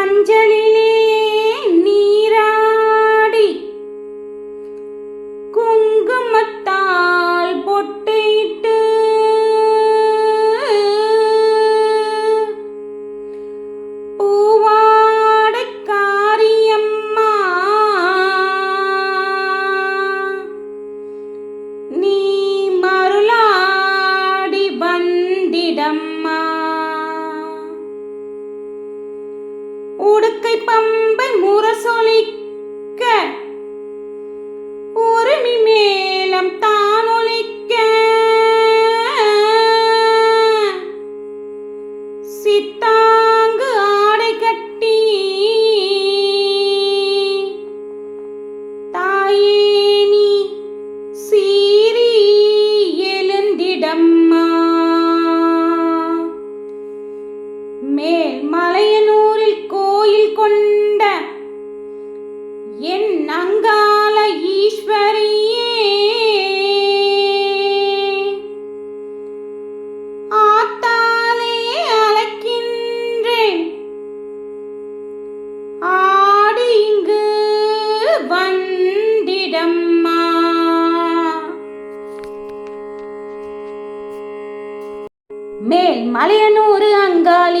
மஞ்சளிலே உடுக்கை பம்பை முரசொலிக்க உரிமை மேலம் தானொலிக்க. சித்தாங்கு ஆடை கட்டி தாயேனி சீரி எழுந்திடம்மா. மேல் மலையனூரில் கோயில் கொண்ட என் அங்கால ஈஸ்வரியே. ஆத்தாலே அழைக்கின்றேன். ஆடி இங்கு வந்திடம்மா. மேல் மலையனூர் அங்காளி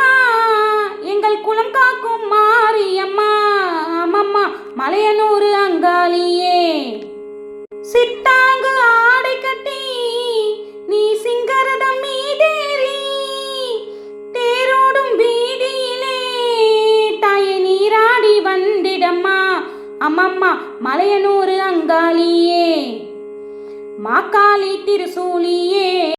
மலையனூர் அங்காளியே. சித்தாங்கு ஆடை கட்டி நீ சிங்கரதம் மீதேறி தேரோடும் வீதியிலே தாயை நீராடி வந்திடம்மா. அம்மம்மா மலையனூர் அங்காளியே. மாக்காளி திருசூலியே.